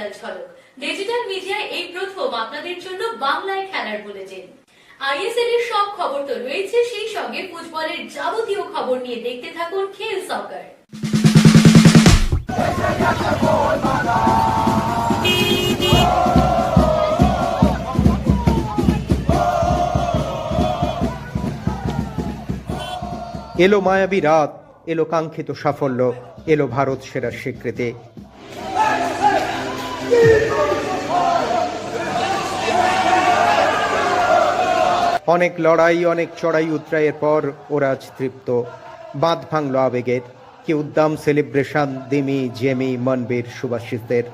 খেলার ঝলক। ডিজিটাল মিডিয়ায় এই প্রথম আপনাদের জন্য বাংলায় খেলার বুলেটিন। আইএসএল এর সব খবর তো রয়েছে, সেই সঙ্গে ফুটবলের যাবতীয় খবর নিয়ে দেখতে থাকুন খেল সকার। এলো মায়াবী রাত, এলো কাঙ্ক্ষিত সাফল্য, এলো ভারত সেরার স্বীকৃতি। অনেক লড়াই, অনেক চড়াই উতরাইয়ের পর ওরা তৃপ্ত। বাঁধ ভাঙল আবেগের। কি উদ্দাম সেলিব্রেশন, দিমি জেমি মনবীর সুভাষিসদের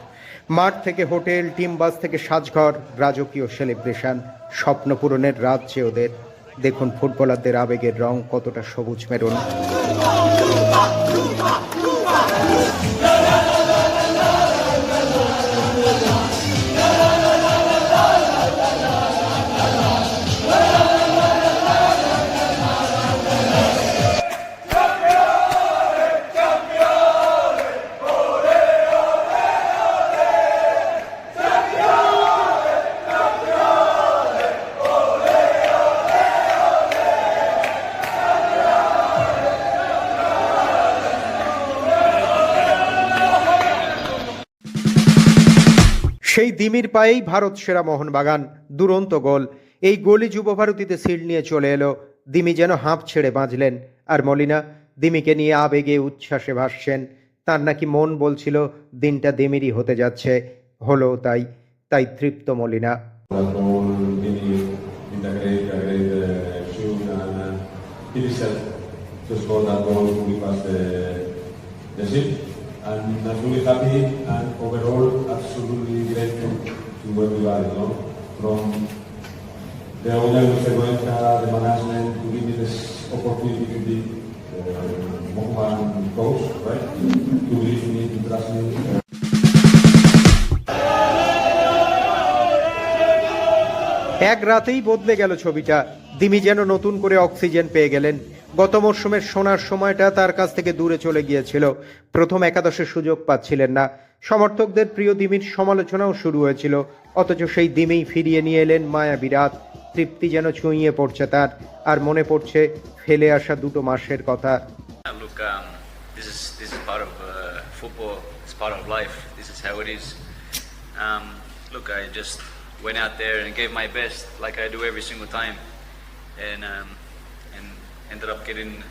মাঠ থেকে হোটেল, টিম বাস থেকে সাজঘর, রাজকীয় সেলিব্রেশন, স্বপ্ন পূরণের রাত ওদের। দেখুন ফুটবলারদের আবেগের রং কতটা সবুজ মেরুন। দিমির পায়েই ভারত সেরা মোহনবাগান দুরন্ত গোল এই গোলই যুব ভারতীতে সিল নিয়ে চলে এলো দিমি যেন হাঁপ ছেড়ে বাঁচলেন আর মলিনা দিমিকে নিয়ে আবেগে উচ্ছ্বাসে ভাসছেন তার নাকি মন বলছিল দিনটা দিমিরই হতে যাচ্ছে হলো তাই তাই তৃপ্ত Molina that really in the uh, uh, the. And I'm really happy and overall absolutely grateful to are, you know, from the owner, Mr. Goenka, the management, to give me this opportunity to be uh, Mohammed coach, right? To believe me, to trust me. Uh, এক রাতেই বদলে গেল ছবিটা দিমি যেন নতুন করে oxygen পেয়ে গেলেন গত মরশুমের শোনার সময়টা তার কাছ থেকে দূরে চলে গিয়েছিল। প্রথম একাদশের সুযোগ পাচ্ছিলেন না। সমর্থকদের প্রিয় দিমির সমালোচনাও শুরু হয়েছিল। অথচ সেই দিমেই ফিরিয়ে নিয়ে এলেন মায়া বিরাত তৃপ্তি যেন ছুঁয়ে পড়ছে তার। আর মনে পড়ছে ফেলে আসা দুটো মাসের কথা। Look, I just went out there and gave my best like I do every single time. And um, ended up getting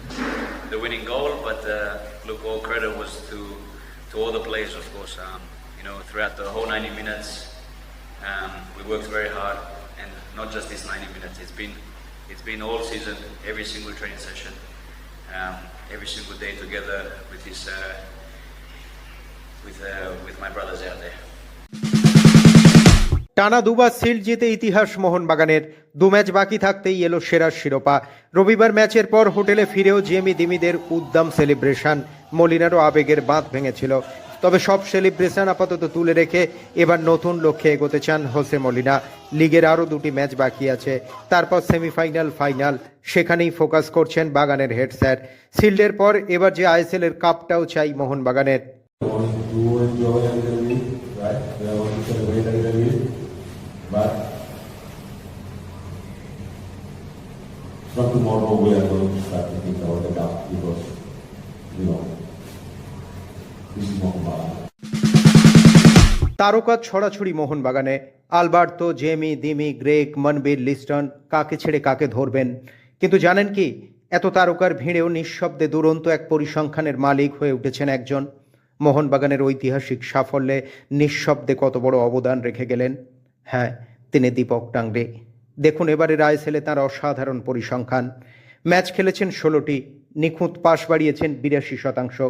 the winning goal. But uh, look, all credit was to to all the players, of course. Um, you know, throughout the whole 90 minutes, um, we worked very hard, and not just this 90 minutes. It's been it's been all season, every single training session um, every single day together with his uh, with uh, with my brothers out there. টানা দুবার seal জিতে ইতিহাস মোহনবাগানের। দু match বাকি থাকতেই এলো সেরার শিরোপা। রবিবার ম্যাচের পর হোটেলে ফিরেও জেমি দিমিদের উদ্দাম সেলিব্রেশন। মলিনারও আবেগের বাঁধ ভেঙেছিল। তবে সব সেলিব্রেশন আপাতত তুলে রেখে এবার নতুন লক্ষ্যে এগোতে চান হোসে মলিনা। লিগের আরও দুটি ম্যাচ বাকি আছে। তারপর সেমিফাইনাল, ফাইনাল, সেখানেই ফোকাস করছেন বাগানের হেড স্যার। সিল্ডের পর এবার যে আইএসএল এর কাপটাও চাই মোহনবাগানের I want to enjoy a little bit, right? I want to celebrate a little bit, but from tomorrow we are going to start to think about the cup because, you know, this is Mohammed. তারকা ছড়াছড়ি মোহনবাগানে Alberto Jamie Dimi Greg Manvir Liston কাকে ছেড়ে কাকে ধরবেন? কিন্তু জানেন কি এত তারকার ভিড়েও নিঃশব্দে দুরন্ত এক পরিসংখ্যানের মালিক হয়ে উঠেছেন একজন। মোহনবাগানের ঐতিহাসিক সাফল্যে নিঃশব্দে কত বড় অবদান রেখে গেলেন? হ্যাঁ তিনি দীপক টাংরে দেখুন এবারে রায় রায়সেলে তাঁর অসাধারণ পরিসংখ্যান। ম্যাচ খেলেছেন ষোলোটি, নিখুঁত পাশ বাড়িয়েছেন বিরাশি শতাংশ।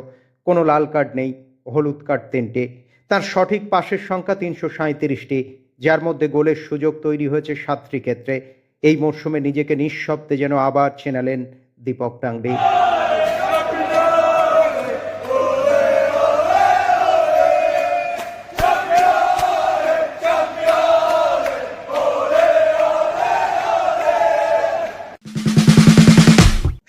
কোনো লাল কার্ড নেই, হলুদ কার্ড তিনটে। তার সঠিক পাশের সংখ্যা তিনশো সাঁত্রিশটি যার মধ্যে গোলের সুযোগ তৈরি হয়েছে সাতটি ক্ষেত্রে। এই মরশুমে নিজেকে নিঃশব্দে যেন আবার চেনালেন দীপক টাংরি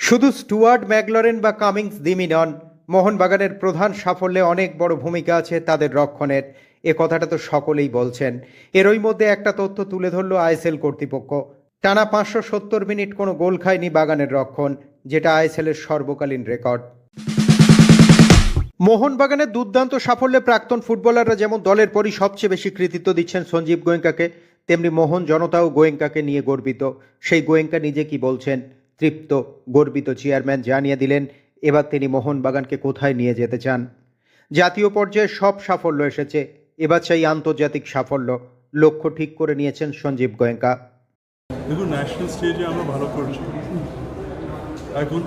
শুধু স্টুয়ার্ট ম্যাগলরেন বা কামিংস দিমি নন, মোহনবাগানের প্রধান সাফল্যে অনেক বড় ভূমিকা আছে তাদের রক্ষণের। এ কথাটা তো সকলেই বলছেন। এরই মধ্যে একটা তথ্য তুলে ধরল আইএসএল কর্তৃপক্ষ। টানা পাঁচশো সত্তর মিনিট কোনো গোল খায়নি বাগানের রক্ষণ, যেটা আইএসএলের সর্বকালীন রেকর্ড। মোহনবাগানের দুর্দান্ত সাফল্যে প্রাক্তন ফুটবলাররা যেমন দলের পরই সবচেয়ে বেশি কৃতিত্ব দিচ্ছেন সঞ্জীব গোয়েঙ্কাকে, তেমনি মোহন জনতাও গোয়েঙ্কাকে নিয়ে গর্বিত। সেই গোয়েঙ্কা নিজে কি বলছেন? তৃপ্ত, গর্বিত চেয়ারম্যান জানিয়ে দিলেন, এবার তিনি মোহনবাগানকে কোথায় নিয়ে যেতে চান? জাতীয় পর্যায়ে সব সাফল্য এসেছে। এবার চাই আন্তর্জাতিক সাফল্য। লক্ষ্য ঠিক করে নিয়েছেন সঞ্জীব গোয়েঙ্কা। দেখুন ন্যাশনাল স্টেজে আমরা ভালো করছি। এখন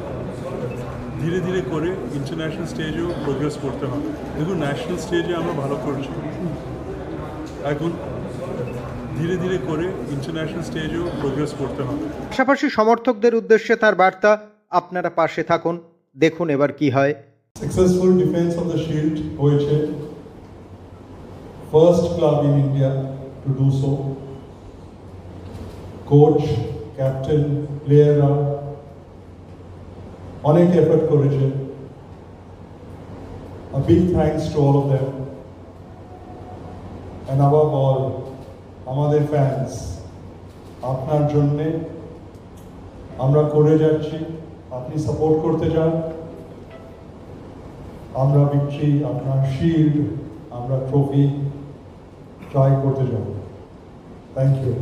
ধীরে ধীরে করে ইন্টারন্যাশনাল স্টেজেও প্রোগ্রেস করতে হবে। দেখুন ন্যাশনাল স্টেজে আমরা ভালো করছি। এখন ধীরে ধীরে করে ইন্টারন্যাশনাল স্টেজেও প্রোগ্রেস করতে হবে। পাশাপাশি সমর্থকদের উদ্দেশ্যে তার বার্তা আপনারা পাশে থাকুন। দেখুন এবার কি হয়। Successful defence of the shield হয়েছে। First club in India to do so coach captain player অনেক এফর্ট করেছে। A big thanks to all of them and above all আমাদের ফ্যান্স আপনার জন্যে আমরা করে যাচ্ছি, আপনি সাপোর্ট করতে চান। আমরা বিক্রি আপনার শিল্ড আমরা ট্রফি ট্রাই করতে যাব। থ্যাংক ইউ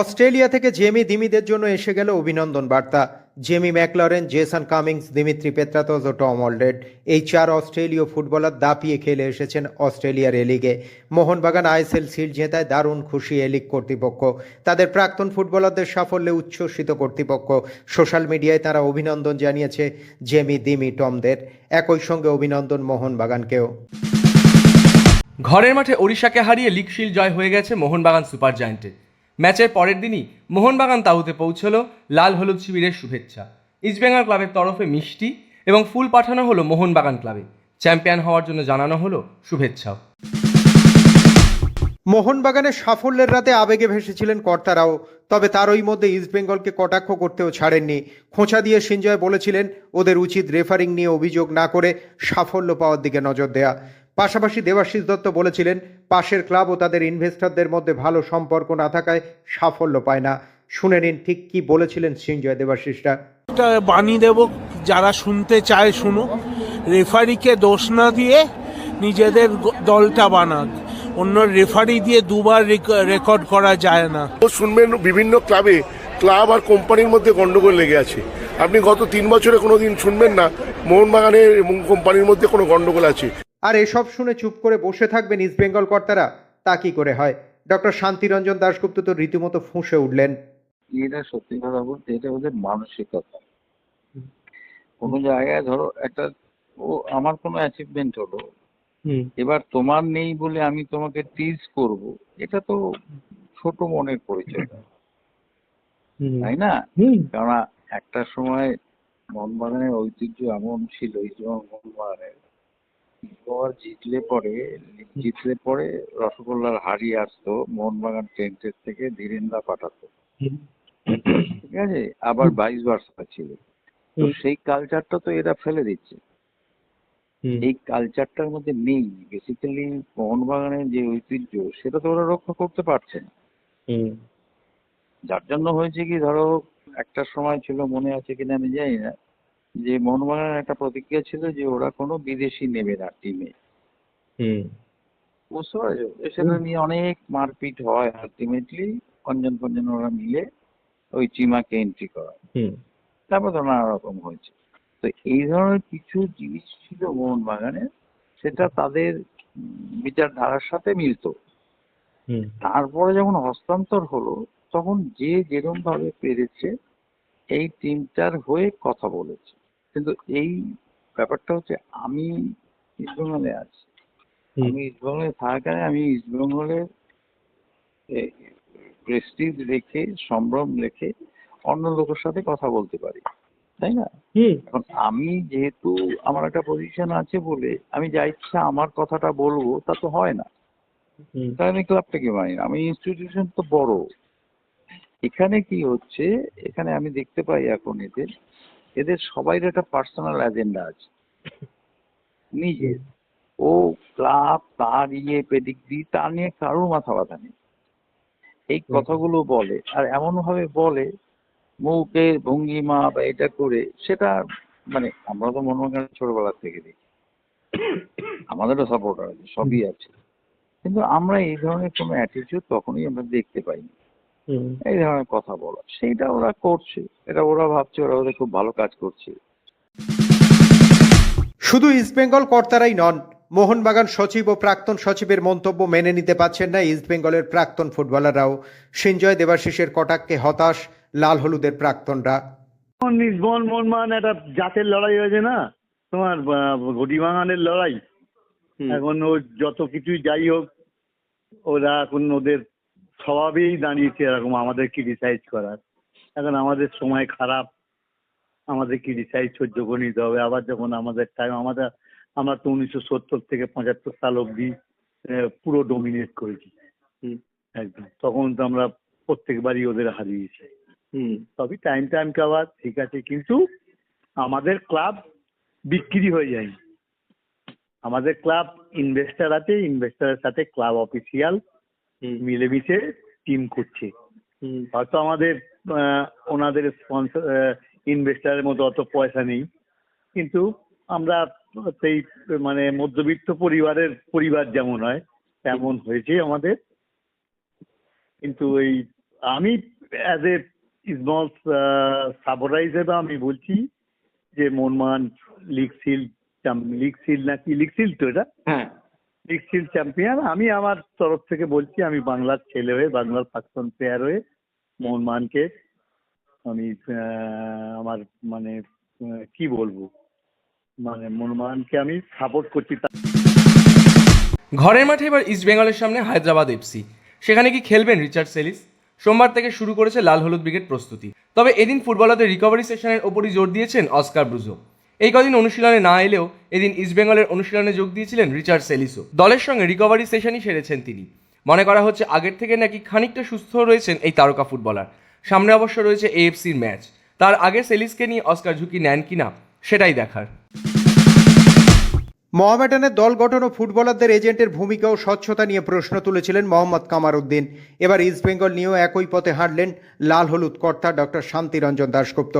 অস্ট্রেলিয়া থেকে জেমি দিমিদের জন্য এসে গেল অভিনন্দন বার্তা। Jamie Maclaren Jason Cummings Dimitri Petratos ও টম অলডেড এই চার অস্ট্রেলীয় ফুটবলার দাপিয়ে খেলে এসেছেন অস্ট্রেলিয়ার এ লিগে। মোহনবাগান আইএসএল শিল্ড জেতায় দারুণ খুশি এ লিগ কর্তৃপক্ষ। তাদের প্রাক্তন ফুটবলারদের সাফল্যে উচ্ছ্বসিত কর্তৃপক্ষ। সোশ্যাল মিডিয়ায় তারা অভিনন্দন জানিয়েছে জেমি, দিমি, টমদের। একই সঙ্গে অভিনন্দন মোহনবাগানকেও। ঘরের মাঠে ওড়িশাকে হারিয়ে লিগ শিল্ড জয় হয়ে গেছে মোহনবাগান সুপার জায়েন্টে। ম্যাচের পরের দিনই মোহনবাগান তাহুতে পৌঁছলো লাল হলুদ শিবিরের শুভেচ্ছা। ইস্টবেঙ্গল ক্লাবের তরফে মিষ্টি এবং ফুল পাঠানো হলো মোহনবাগান ক্লাবে। চ্যাম্পিয়ন হওয়ার জন্য জানানো হলো শুভেচ্ছাও। মোহনবাগানের সাফল্যের রাতে আবেগে ভেসেছিলেন কর্তারাও, তবে তার ওই মধ্যে ইস্টবেঙ্গলকে কটাক্ষ করতেও ছাড়েননি। খোঁচা দিয়ে সিনজয় বলেছিলেন, ওদের উচিত রেফারিং নিয়ে অভিযোগ না করে সাফল্য পাওয়ার দিকে নজর দেয়া। পাশাপাশি দেবাশিস দত্ত বলেছিলেন পাশের ক্লাব ও তাদের ইনভেস্টরদের মধ্যে ভালো সম্পর্ক না থাকায় সাফল্য পায় না। শুনে নিন ঠিক কি বলেছিলেন সিনজয় দেবাশিসরা একটা বাণী দেব যারা শুনতে চায় শুনুক। রেফারিকে দোষ না দিয়ে নিজেদের দলটা বানাক। অন্য রেফারি দিয়ে দুবার রেকর্ড করা যায় না। ও শুনবেন বিভিন্ন ক্লাবে ক্লাব আর কোম্পানির মধ্যে গন্ডগোল লেগে আছে। আপনি গত তিন বছরে কোনো দিন শুনবেন না মোহনবাগানের এবং কোম্পানির মধ্যে কোনো গন্ডগোল আছে। আর এসব শুনে চুপ করে বসে থাকবেন ইস্টবেঙ্গল কর্তারা। তা কি করে হয়? ডক্টর শান্তিরঞ্জন দাশগুপ্ত তো রীতিমতো ফুঁসে উঠলেন। এটা সত্যি কথা বলতে এটা ওদের মানসিকতা। কোনো জায়গায় ধরো একটা ও আমার কোনো অ্যাচিভমেন্ট হলো। এবার তোমার নেই বলে আমি তোমাকে টিজ করব এটা তো ছোট মনের পরিচয়। তাই না? কেননা একটা সময় মোহনবাগানের ঐতিহ্য এমন ছিল ইস্টবেঙ্গল মোহনবাগানের ইস্টবেঙ্গল জিতলে পরে জিতলে পরে রসগোল্লার হাড়ি আসতো মোহনবাগান টেন্টের থেকে ধীরেন্দা পাঠাতো। ঠিক আছে? আবার বাইশ বার্সা ছিল। তো সেই কালচারটা তো এরা ফেলে দিচ্ছে। এই কালচারটার মধ্যে নেই। বেসিক্যালি মোহনবাগানের যে ঐতিহ্য সেটা তো ওরা রক্ষা করতে পারছে না। যার জন্য হয়েছে কি ধরো একটা সময় ছিল মনে আছে কিনা আমি জানি না। যে মোহনবাগানের একটা প্রতিক্রিয়া ছিল যে ওরা কোনো বিদেশি নেবে না টিমে। বুঝতে পারছ? সেটা নিয়ে অনেক মারপিট হয় আলটিমেটলি পঞ্জন পঞ্জন ওরা মিলে ওই চিমাকে এন্ট্রি করা তারপর তো নানা রকম হয়েছে। তো এই ধরনের কিছু জিনিস ছিল মোহনবাগানের সেটা তাদের উম, বিচারধারার সাথে মিলতো। তারপরে যখন হস্তান্তর হলো তখন যে যেরকম ভাবে পেরেছে এই টিমটার হয়ে কথা বলেছে। কিন্তু এই ব্যাপারটা হচ্ছে আমি ইস্টবেঙ্গলে আছি। আমি ইস্টবেঙ্গলে থাকাকালে আমি ইস্টবেঙ্গলের প্রেস্টিজ রেখে সম্ভ্রম রেখে অন্য লোকের সাথে কথা বলতে পারি। তাই না? এখন আমি যেহেতু আমার একটা পজিশন আছে বলে আমি যা ইচ্ছা আমার কথাটা বলব তা তো হয় না। তাই আমি ক্লাবটাকে মানি না। আমি ইনস্টিটিউশন তো বড়। এখানে কি হচ্ছে এখানে আমি দেখতে পাই এখন এদের এদের সবাই একটা পার্সোনাল এজেন্ডা আছে। নিজের। ও ক্লাব তার ইয়ে পেডিগ্রি তা নিয়ে কারোর মাথা ব্যথা নেই। এই কথাগুলো বলে আর এমন ভাবে বলে মুখের ভঙ্গিমা বা এটা করে সেটা মানে আমরা তো মনোরঞ্জন ছোটবেলা থেকে দেখি। আমাদেরও সাপোর্টার আছে সবই আছে। কিন্তু আমরা এই ধরনের কোনো অ্যাটিটিউড তখনই আমরা দেখতে পাইনি। এই ধরনের কথা বলা। সেইটা ওরা করছে। এটা ওরা ভাবছে ওরা ওদের খুব ভালো কাজ করছে। শুধু ইস্টবেঙ্গল কর্তারাই নন মোহনবাগান সচিব ও প্রাক্তন সচিবের মন্তব্য মেনে নিতে পারছেন না ইস্টবেঙ্গলের প্রাক্তন ফুটবলাররাও। সিঞ্জয় দেবাশিসের কটাক্ষে হতাশ লাল হলুদের প্রাক্তনরা। নির্মল মনমান একটা জাতের লড়াই হয়েছে না? তোমার ঘটি বাঙানের লড়াই। এখন ও যত কিছুই যাই হোক ওরা এখন ওদের স্বভাবেই দাঁড়িয়েছে এরকম আমাদের ক্রিটিসাইজ করার। এখন আমাদের সময় খারাপ আমাদের ক্রিটিসাইজ সহ্য করে নিতে হবে। আবার যখন আমাদের টাইম আমাদের আমরা তো উনিশশো সত্তর থেকে পঁচাত্তর সাল অবধি পুরো ডোমিনেট করেছি। একদম। তখন তো আমরা প্রত্যেকবারই ওদের হারিয়েছি তবে টাইম টাইম কাভার ঠিক আছে কিন্তু আমাদের ক্লাব বিক্রি হয়ে যায়নি। আমাদের ক্লাব ইনভেস্টার আছে ইনভেস্টারের সাথে ক্লাব অফিসিয়াল মিলেমিশে টিম করছে। হয়তো আমাদের আহ, ওনাদের স্পন্সর ইনভেস্টারের মতো অত পয়সা নেই। কিন্তু আমরা সেই মানে মধ্যবিত্ত পরিবারের পরিবার যেমন হয় তেমন হয়েছে আমাদের। কিন্তু এই আমি অ্যাজ এ স্মল সাপোর্টার হিসেবে আমি বলছি যে মনমান লিগ সিল লিগ সিল নাকি? লিগ সিল তো এটা। হ্যাঁ। সিল চ্যাম্পিয়ন আমি আমার তরফ থেকে বলছি, আমি বাংলার ছেলে হয়ে, বাংলার প্রাক্তন প্লেয়ার হয়ে মোহনমানকে আমি আমার মানে কি বলব? মানে মোহনমানকে আমি সাপোর্ট করছি ঘরের মাঠে এবার ইস্টবেঙ্গলের সামনে হায়দ্রাবাদ এফসি সেখানে কি খেলবেন রিচার্ড সেলিস? সোমবার থেকে শুরু করেছে লাল হলুদ ব্রিগেড প্রস্তুতি। তবে এদিন ফুটবলারদের রিকভারি সেশনের ওপরই জোর দিয়েছেন অস্কার ব্রুজো। এই কদিন অনুশীলনে না এলেও এদিন ইস্টবেঙ্গলের অনুশীলনে যোগ দিয়েছিলেন রিচার্ড সেলিসো। দলের সঙ্গে রিকভারি সেশনই সেরেছেন তিনি। মনে করা হচ্ছে আগের থেকে নাকি খানিকটা সুস্থ রয়েছেন এই তারকা ফুটবলার। সামনে অবশ্য রয়েছে এএফসির ম্যাচ তার আগে সেলিসকে নিয়ে অস্কার ঝুঁকি নেন কিনা, সেটাই দেখার। মোহামেডানের দল গঠন ও ফুটবলারদের এজেন্টের ভূমিকা ও স্বচ্ছতা নিয়ে প্রশ্ন তুলেছিলেন মোহাম্মদ কামার উদ্দিন এবার ইস্টবেঙ্গল নিয়েও একই পথে হাঁটলেন লাল হলুদ কর্তা ডক্টর শান্তিরঞ্জন দাশগুপ্ত।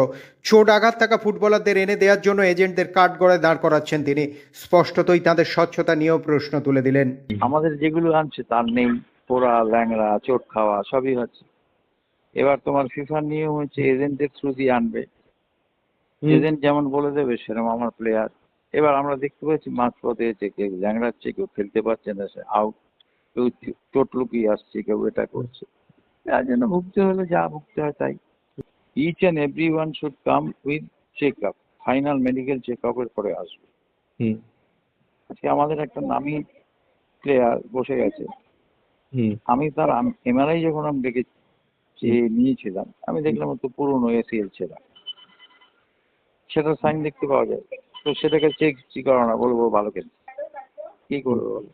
চোট আঘাত থাকা ফুটবলারদের এনে দেওয়ার জন্য এজেন্টদের কাঠগড়ায় দাঁড় করাচ্ছেন তিনি। স্পষ্টতই তাদের স্বচ্ছতা নিয়েও প্রশ্ন তুলে দিলেন। আমাদের যেগুলো আনছে তার নেই পোড়া ল্যাংড়া চোট খাওয়া সবই হচ্ছে। এবার তোমার ফিফার নিয়ম হচ্ছে এজেন্টের থ্রু দিয়ে আনবে। এজেন্ট যেমন বলে দেবে সেরকম আমার প্লেয়ার এবার আমরা দেখতে পাচ্ছি মাঝ পথে যে কেউ ল্যাংড়াচ্ছে কেউ খেলতে পারছে না সে আউট কেউ চোট লুকিয়ে আসছে কেউ এটা করছে। তার জন্য ভুগতে হলে যা ভুগতে হয় তাই। Each and every one should come with check up final medical check আপের পরে আসবে। আজকে আমাদের একটা নামি প্লেয়ার বসে গেছে। আমি তার এমআরআই যখন আমি ডেকে নিয়েছিলাম আমি দেখলাম ও তো পুরনো এসিএল ছিল। সেটা সাইন দেখতে পাওয়া যায়। তো সেটাকে চেক কি করো না বলব ও ভালো খেলছে। কি করবে বলো?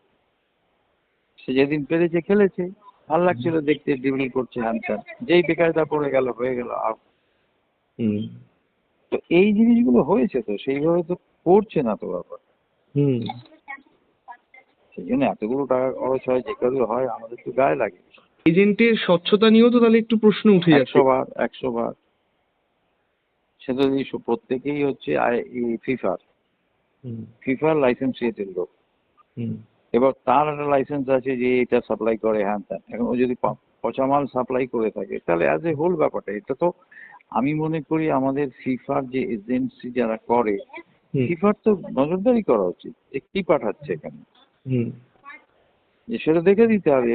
সে যেদিন পেরেছে খেলেছে। ভালো লাগছিল দেখতে ড্রিবল করছে হ্যান ত্যান যেই বেকারটা পড়ে গেল হয়ে গেল আর তো এই জিনিসগুলো হয়েছে তো সেইভাবে তো করছে না তো ব্যাপার সেই জন্য এতগুলো টাকা খরচ হয় যে কাজে হয় আমাদের তো গায়ে লাগে। এজেন্টের স্বচ্ছতা নিয়েও তো তাহলে একটু প্রশ্ন উঠে যাচ্ছে। একশো বার একশো বার। সে তো প্রত্যেকেই হচ্ছে ফিফার ফিফার লাইসেন্স চেয়েছিল লোক। এবার তার একটা লাইসেন্স আছে যে এটা সাপ্লাই করে হ্যান ত্যান। এখন ও যদি পচা মাল সাপ্লাই করে থাকে তাহলে অ্যাজ এ হোল ব্যাপারটা এটা তো আমি মনে করি আমাদের ফিফার যে এজেন্সি যারা করে ফিফার তো নজরদারি করা উচিত। যে কি পাঠাচ্ছে এখানে। সেটা দেখে দিতে হবে।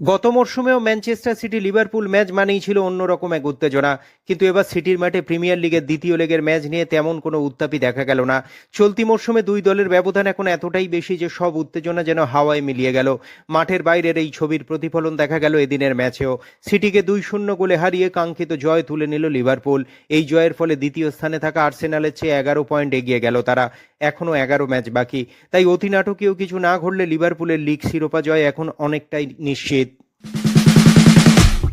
গত মরশুমেও ম্যানচেস্টার সিটি লিভারপুল ম্যাচ মানেই ছিল অন্যরকম এক উত্তেজনা। কিন্তু এবার সিটির মাঠে প্রিমিয়ার লিগের দ্বিতীয় লেগের ম্যাচ নিয়ে তেমন কোনো উত্তাপই দেখা গেল না। চলতি মরশুমে দুই দলের ব্যবধান এখন এতটাই বেশি যে সব উত্তেজনা যেন হাওয়ায় মিলিয়ে গেল। মাঠের বাইরের এই ছবির প্রতিফলন দেখা গেল এদিনের ম্যাচেও। সিটিকে দুই শূন্য গোলে হারিয়ে কাঙ্ক্ষিত জয় তুলে নিল লিভারপুল। এই জয়ের ফলে দ্বিতীয় স্থানে থাকা আর্সেনালের চেয়ে এগারো পয়েন্ট এগিয়ে গেল তারা। এখনও এগারো ম্যাচ বাকি। তাই অতি নাটকীয় কিছু না ঘটলে লিভারপুলের লিগ শিরোপা জয় এখন অনেকটাই নিশ্চিত।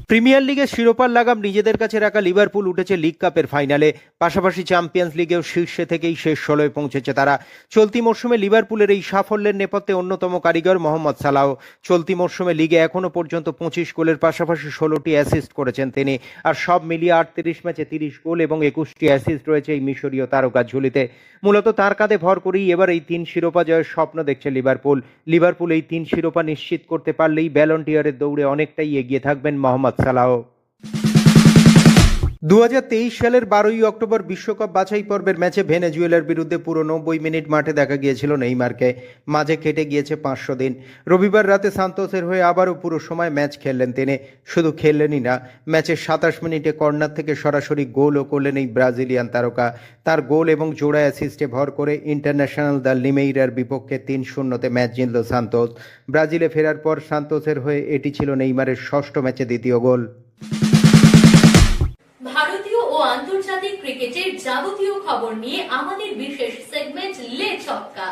প্রিমিয়ার লিগের শিরোপার লাগাম নিজেদের কাছে রাখা লিভারপুল উঠেছে লিগ কাপের ফাইনালে। পাশাপাশি চ্যাম্পিয়ন্স লিগেও শীর্ষে থেকেই শেষ ষোলোয় পৌঁছেছে তারা। চলতি মরশুমে লিভারপুলের এই সাফল্যের নেপথ্যে অন্যতম কারিগর মোহাম্মদ সালাহ চলতি মরশুমে লিগে এখনও পর্যন্ত পঁচিশ গোলের পাশাপাশি ষোলোটি অ্যাসিস্ট করেছেন তিনি। আর সব মিলিয়ে আটত্রিশ ম্যাচে তিরিশ গোল এবং একুশটি অ্যাসিস্ট রয়েছে এই মিশরীয় তারকার ঝুলিতে। মূলত তার কাঁধে ভর করেই এবার এই তিন শিরোপা জয়ের স্বপ্ন দেখছে লিভারপুল। লিভারপুল এই তিন শিরোপা নিশ্চিত করতে পারলেই ব্যালন্টিয়ারের দৌড়ে অনেকটাই এগিয়ে থাকবেন মোহাম্মদ সালাহ দু হাজার তেইশ সালের বারোই অক্টোবর বিশ্বকাপ বাছাই পর্বের ম্যাচে ভেনেজুয়েলার বিরুদ্ধে পুরো নব্বই মিনিট মাঠে দেখা গিয়েছিল নেইমারকে। মাঝে কেটে গিয়েছে পাঁচশো দিন। রবিবার রাতে সান্তোসের হয়ে আবারও পুরো সময় ম্যাচ খেললেন তিনি। শুধু খেললেনই না ম্যাচের সাতাশ মিনিটে কর্নার থেকে সরাসরি গোলও করলেন এই ব্রাজিলিয়ান তারকা। তার গোল এবং জোড়া অ্যাসিস্টে ভর করে ইন্টারন্যাশনাল দল লিমেইরার বিপক্ষে তিন শূন্যতে ম্যাচ জিতল সান্তোস। ব্রাজিলে ফেরার পর সান্তোসের হয়ে এটি ছিল নেইমারের ষষ্ঠ ম্যাচে দ্বিতীয় গোল। আন্তর্জাতিক ক্রিকেটের যাবতীয় খবর নিয়ে আমাদের বিশেষ সেগমেন্ট লে ছক্কা।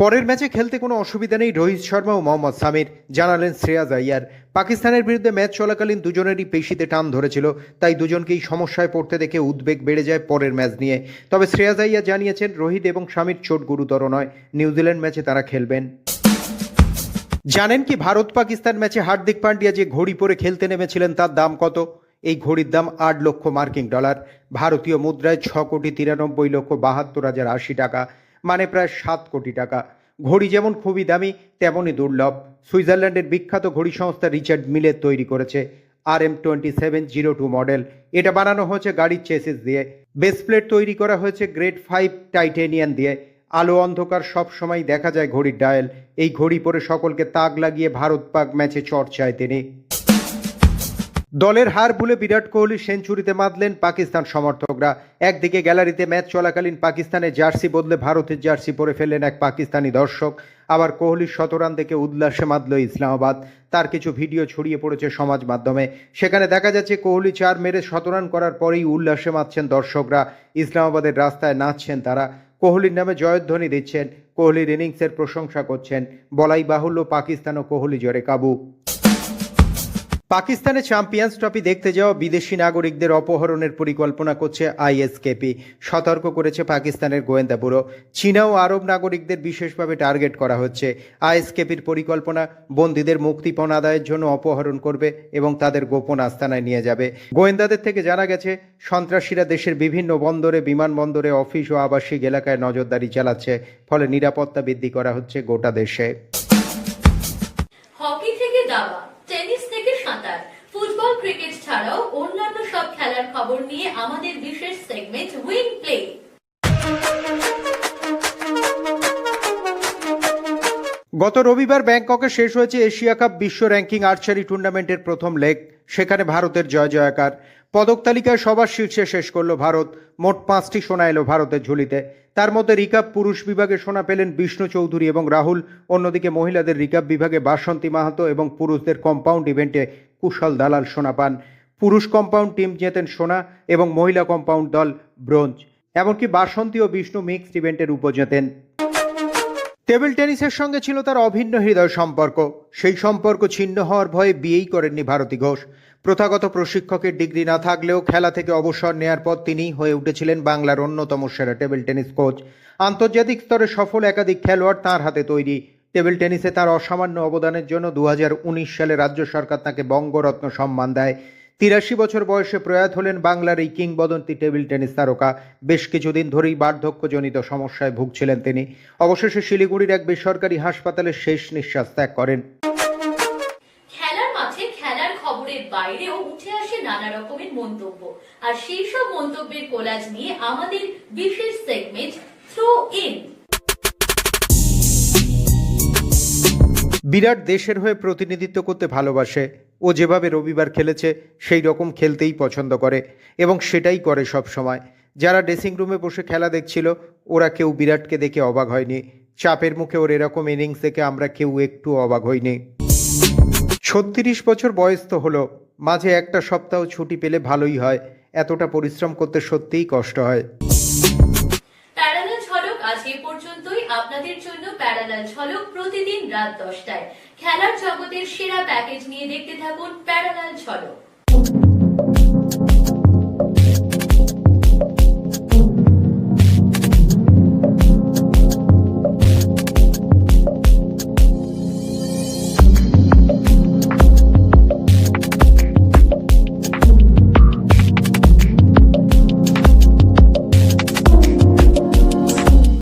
পরের ম্যাচে খেলতে কোনো অসুবিধা নেই রোহিত শর্মা ও মোহাম্মদ সামির, জানালেন শ্রেয়াজ আইয়ার পাকিস্তানের বিরুদ্ধে ম্যাচ চলাকালীন দুজনেরই পেশিতে টান ধরেছিল, তাই দুজনকেই সমস্যায় পড়তে দেখে উদ্বেগ বেড়ে যায় পরের ম্যাচ নিয়ে। তবে শ্রেয়াজ আইয়া জানিয়েছেন, রোহিত এবং স্বামীর চোট গুরুতর নয়, নিউজিল্যান্ড ম্যাচে তারা খেলবেন। জানেন কি ভারত পাকিস্তান ম্যাচে হার্দিক পান্ডিয়া যে ঘড়ি পরে খেলতে নেমেছিলেন, তার দাম কত? এই ঘড়ির দাম আট লক্ষ মার্কিন ডলার। ভারতীয় মুদ্রায় ছ কোটি তিরানব্বই লক্ষ বাহাত্তর হাজার আশি টাকা মানে প্রায় সাত কোটি টাকা। ঘড়ি যেমন খুবই দামি, তেমনই দুর্লভ। সুইজারল্যান্ডের বিখ্যাত ঘড়ি সংস্থা রিচার্ড মিলের তৈরি করেছে R M twenty seven zero two model. এটা বানানো হয়েছে গাড়ির চেসিস দিয়ে। বেস প্লেট তৈরি করা হয়েছে গ্রেড ফাইভ টাইটেনিয়ান দিয়ে। আলো অন্ধকার সব সময় দেখা যায় ঘড়ির ডায়াল। এই ঘড়ি পরে সকলকে তাক লাগিয়ে ভারত পাক ম্যাচে চর্চায় তিনি দলের হার ভুলে বিরাট কোহলি সেঞ্চুরিতে মাতলেন পাকিস্তান সমর্থকরা। একদিকে গ্যালারিতে ম্যাচ চলাকালীন পাকিস্তানের জার্সি বদলে ভারতের জার্সি পরে ফেললেন এক পাকিস্তানি দর্শক। আবার কোহলির শতরান দেখে উল্লাসে মাতল ইসলামাবাদ। তার কিছু ভিডিও ছড়িয়ে পড়েছে সমাজ মাধ্যমে। সেখানে দেখা যাচ্ছে কোহলি চার মেরে শতরান করার পরেই উল্লাসে মাতছেন দর্শকরা। ইসলামাবাদের রাস্তায় নাচছেন তারা। কোহলির নামে জয়ধ্বনি দিচ্ছেন, কোহলির ইনিংসের প্রশংসা করছেন, বলাই বাহুল্য পাকিস্তান ও কোহলি জরে কাবু। পাকিস্তানে চ্যাম্পিয়ন্স ট্রফি দেখতে যাওয়া বিদেশি নাগরিকদের অপহরণের পরিকল্পনা করছে আইএসকেপি। সতর্ক করেছে পাকিস্তানের গোয়েন্দা ব্যুরো। চীনা ও আরব নাগরিকদের বিশেষভাবে টার্গেট করা হচ্ছে। আইএসকেপির পরিকল্পনা, বন্দীদের মুক্তিপণ আদায়ের জন্য অপহরণ করবে এবং তাদের গোপন আস্তানায় নিয়ে যাবে। গোয়েন্দাদের থেকে জানা গেছে, সন্ত্রাসীরা দেশের বিভিন্ন বন্দরে, বিমানবন্দরে, অফিস ও আবাসিক এলাকায় নজরদারি চালাচ্ছে। ফলে নিরাপত্তা বৃদ্ধি করা হচ্ছে গোটা দেশে। খবর নিয়ে আমাদের বিশেষ সেগমেন্ট উইং প্লে গত রবিবার ব্যাংককে শেষ হয়েছে এশিয়া কাপ বিশ্ব র্যাঙ্কিং আর্চারি টুর্নামেন্টের প্রথম লেগ সেখানে ভারতের জয় জয়াকার। পদক তালিকায় সবার শীর্ষে শেষ করল ভারত, মোট পাঁচটি সোনা এলো ভারতের ঝুলিতে। তার মধ্যে রিকাপ পুরুষ বিভাগে সোনা পেলেন বিষ্ণু চৌধুরী এবং রাহুল, অন্যদিকে মহিলাদের রিকাপ বিভাগে বাসন্তী মাহাতো এবং পুরুষদের কম্পাউন্ড ইভেন্টে কুশল দালাল সোনা পান। পুরুষ কম্পাউন্ড টিম জেতেন সোনা এবং মহিলা কম্পাউন্ড দল ব্রোঞ্জ। এমনকি বাসন্তী ও বিষ্ণু মিক্সড ইভেন্টের উপজেতেন টেবিল টেনিসের সঙ্গে ছিল তার অভিন্ন হৃদয় সম্পর্ক। সেই সম্পর্ক ছিন্ন হওয়ার ভয়ে বিয়েই করেননি ভারতী ঘোষ। প্রথাগত প্রশিক্ষকের ডিগ্রি না থাকলেও খেলা থেকে অবসর নেয়ার পর তিনিই হয়ে উঠেছিলেন বাংলার অন্যতম সেরা টেবিল টেনিস কোচ। আন্তর্জাতিক স্তরে সফল একাধিক খেলোয়াড় তাঁর হাতে তৈরি। টেবিল টেনিসে তার অসামান্য অবদানের জন্য দু হাজার উনিশ সালে রাজ্য সরকার তাকে বঙ্গরত্ন সম্মান দেয়। তিরাশি বছর বয়সে প্রয়াত হলেন বাংলার এই কিংবদন্তি টেবিল টেনিস তারকা। বেশ কিছুদিন ধরেই বার্ধক্যজনিত সমস্যায় ভুগছিলেন তিনি। অবশেষে শিলিগুড়ির এক বেসরকারি হাসপাতালে শেষ নিঃশ্বাস ত্যাগ করেন। খেলার মাঠে খেলার খবরের বাইরেও উঠে আসে নানা রকমের মন্তব্য। আর সেই সব মন্তব্যের কোলাজ নিয়ে আমাদের বিশেষ সেগমেন্ট থ্রো ইন বিরাট দেশের হয়ে প্রতিনিধিত্ব করতে ভালোবাসে। ও যেভাবে রবিবার খেলেছে, সেই রকম খেলতেই পছন্দ করে এবং সেটাই করে সব সময়। যারা ড্রেসিং রুমে বসে খেলা দেখছিল, ওরা কেউ বিরাটকে দেখে অবাক হয়নি। চাপের মুখে ওর এরকম ইনিংস দেখে আমরা কেউ একটু অবাক হইনি। ছত্রিশ বছর বয়স তো হলো, মাঝে একটা সপ্তাহ ছুটি পেলে ভালোই হয়, এতটা পরিশ্রম করতে সত্যিই কষ্ট হয়। প্যারালা ঝলক আজ এ পর্যন্তই। আপনাদের জন্য প্যারালাল ঝলক প্রতিদিন রাত দশটায়। খেলার জগতের সেরা প্যাকেজ নিয়ে দেখতে থাকুন প্যারালাল ঝলক।